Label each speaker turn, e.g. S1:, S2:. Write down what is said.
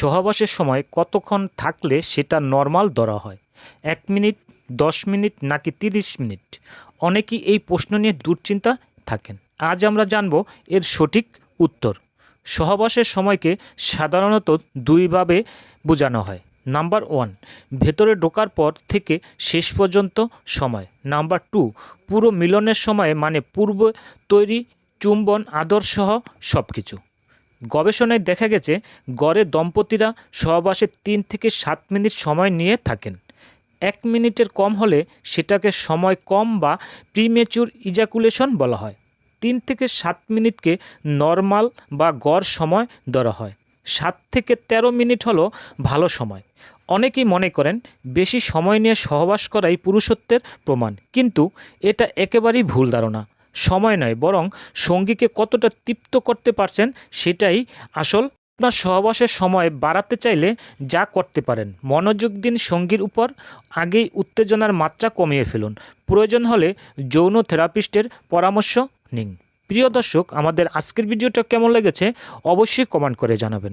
S1: সহবাসের সময় কতক্ষণ থাকলে সেটা নর্মাল ধরা হয়? এক মিনিট, দশ মিনিট নাকি তিরিশ মিনিট? অনেকেই এই প্রশ্ন নিয়ে দুশ্চিন্তা থাকেন। আজ আমরা জানব এর সঠিক উত্তর। সহবাসের সময়কে সাধারণত দুইভাবে বোঝানো হয়। নাম্বার ওয়ান, ভেতরে ঢোকার পর থেকে শেষ পর্যন্ত সময়। নাম্বার টু, পুরো মিলনের সময় মানে পূর্ব তৈরি চুম্বন আদরসহ সব কিছু গবেষণায় দেখা গেছে, গড়ে দম্পতিরা সহবাসে তিন থেকে সাত মিনিট সময় নিয়ে থাকেন। এক মিনিটের কম হলে সেটাকে সময় কম বা প্রিমেচুর ইজাকুলেশন বলা হয়। তিন থেকে সাত মিনিটকে নর্মাল বা গড় সময় ধরা হয়। সাত থেকে ১৩ মিনিট হলো ভালো সময়। অনেকেই মনে করেন বেশি সময় নিয়ে সহবাস করাই পুরুষত্বের প্রমাণ। কিন্তু এটা একেবারেই ভুল ধারণা। সময় নয়, বরং সঙ্গীকে কতটা তৃপ্ত করতে পারছেন সেটাই আসল। আপনার সহবাসের সময় বাড়াতে চাইলে যা করতে পারেন, মনোযোগ দিন সঙ্গীর উপর, আগেই উত্তেজনার মাত্রা কমিয়ে ফেলুন। প্রয়োজন হলে যৌন থেরাপিস্টের পরামর্শ নিন। প্রিয় দর্শক, আমাদের আজকের ভিডিওটা কেমন লেগেছে অবশ্যই কমেন্ট করে জানাবেন।